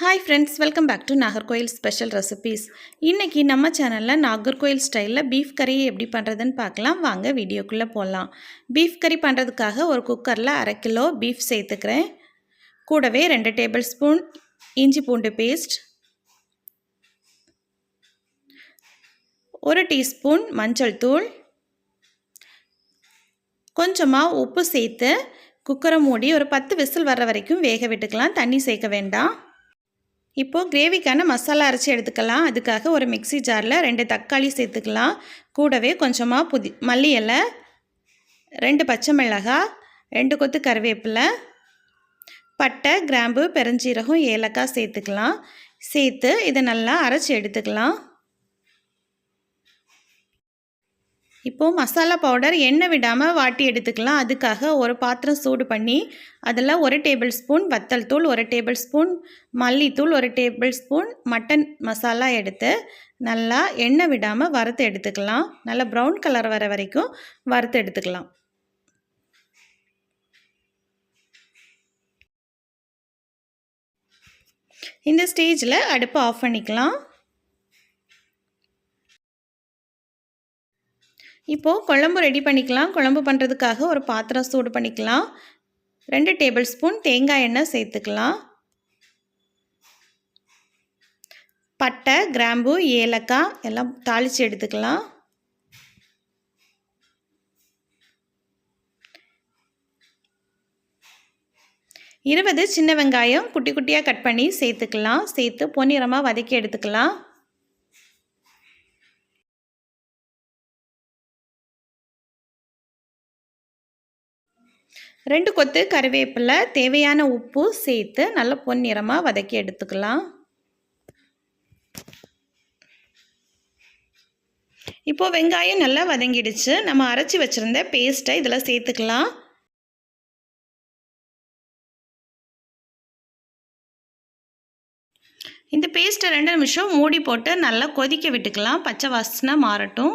Hi friends welcome back to Nagercoil special recipes இன்றைக்கி நம்ம சேனலில் நாகர்கோயில் ஸ்டைலில் பீஃப் கறியை எப்படி பண்ணுறதுன்னு பார்க்கலாம். வாங்க வீடியோக்குள்ளே போகலாம் பீஃப் கறி பண்ணுறதுக்காக ஒரு குக்கரில் அரை கிலோ பீஃப் சேர்த்துக்கிறேன். கூடவே ரெண்டு டேபிள் ஸ்பூன் இஞ்சி பூண்டு பேஸ்ட் ஒரு டீஸ்பூன் மஞ்சள் தூள். கொஞ்சமாக உப்பு சேர்த்து குக்கரை மூடி ஒரு பத்து விசில் வர்ற வரைக்கும் வேக விட்டுக்கலாம். தண்ணி சேர்க்க வேண்டாம். இப்போது கிரேவிக்கான மசாலா அரைச்சி எடுத்துக்கலாம். அதுக்காக ஒரு மிக்சி ஜாரில் ரெண்டு தக்காளி சேர்த்துக்கலாம். கூடவே கொஞ்சமாக புதி மல்லி இலை ரெண்டு பச்சை மிளகாய் ரெண்டு கொத்து கருவேப்பிலை பட்டை கிராம்பு பெருஞ்சீரகம் ஏலக்காய் சேர்த்துக்கலாம். சேர்த்து இதை நல்லா அரைச்சி எடுத்துக்கலாம். இப்போது மசாலா பவுடர் எண்ணெய் விடாமல் வாட்டி எடுத்துக்கலாம். அதுக்காக ஒரு பாத்திரம் சூடு பண்ணி அதில் ஒரு டேபிள் ஸ்பூன் வத்தல் தூள் ஒரு டேபிள் ஸ்பூன் மல்லித்தூள் ஒரு டேபிள் ஸ்பூன் மட்டன் மசாலா எடுத்து நல்லா எண்ணெய் விடாமல் வறுத்து எடுத்துக்கலாம். நல்லா ப்ரௌன் கலர் வர வரைக்கும் வறுத்து எடுத்துக்கலாம். இந்த ஸ்டேஜில் அடுப்பை ஆஃப் பண்ணிக்கலாம். இப்போது குழம்பு ரெடி பண்ணிக்கலாம். குழம்பு பண்ணுறதுக்காக ஒரு பாத்திரம் சூடு பண்ணிக்கலாம். ரெண்டு டேபிள் ஸ்பூன் தேங்காய் எண்ணெய் சேர்த்துக்கலாம். பட்டை கிராம்பு ஏலக்காய் எல்லாம் தாளித்து எடுத்துக்கலாம். இருபது சின்ன வெங்காயம் குட்டி குட்டியாக கட் பண்ணி சேர்த்துக்கலாம். சேர்த்து பொன்னிறமாக வதக்கி எடுத்துக்கலாம். ரெண்டு கொத்து கருவேப்பிலை தேவையான உப்பு சேர்த்து நல்லா பொன்னிறமாக வதக்கி எடுத்துக்கலாம். இப்போது வெங்காயம் நல்லா வதங்கிடுச்சு. நம்ம அரைச்சி வச்சுருந்த பேஸ்ட்டை இதில் சேர்த்துக்கலாம். இந்த பேஸ்ட்டை ரெண்டு நிமிஷம் மூடி போட்டு நல்லா கொதிக்க விட்டுக்கலாம். பச்சை வாசனை மாறட்டும்.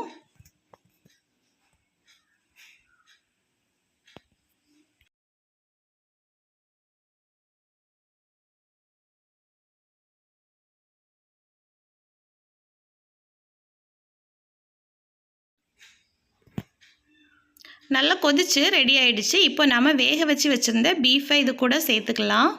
நல்லா கொதித்து ரெடி ஆகிடுச்சு இப்போ நம்ம வேக வச்சு வச்சுருந்த பீஃபை இது கூட சேர்த்துக்கலாம்.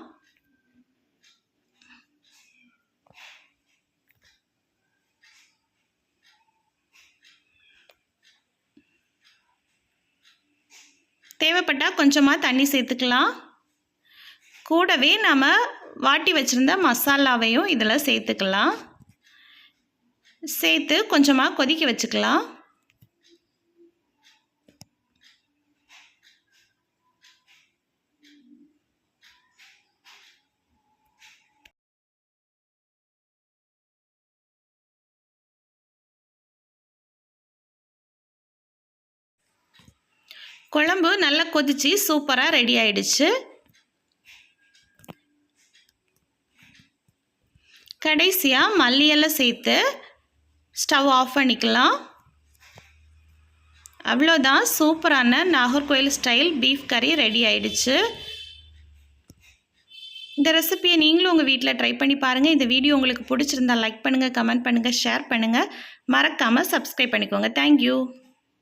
தேவைப்பட்டால் கொஞ்சமாக தண்ணி சேர்த்துக்கலாம். கூடவே நம்ம வாட்டி வச்சுருந்த மசாலாவையும் இதில் சேர்த்துக்கலாம். சேர்த்து கொஞ்சமாக கொதிக்க வச்சுக்கலாம். குழம்பு நல்லா கொதிச்சு சூப்பராக ரெடி ஆயிடுச்சு. கடைசியாக மல்லியெல்லாம் சேர்த்து ஸ்டவ் ஆஃப் பண்ணிக்கலாம். அவ்வளோதான் சூப்பரான நாகர்கோயில் ஸ்டைல் பீஃப் கறி ரெடி ஆயிடுச்சு. இந்த ரெசிப்பியை நீங்களும் உங்கள் வீட்டில் ட்ரை பண்ணி பாருங்கள் இந்த வீடியோ உங்களுக்கு பிடிச்சிருந்தா லைக் பண்ணுங்கள் கமெண்ட் பண்ணுங்கள் ஷேர் பண்ணுங்கள் மறக்காமல் சப்ஸ்கிரைப் பண்ணிக்கோங்க. தேங்க்யூ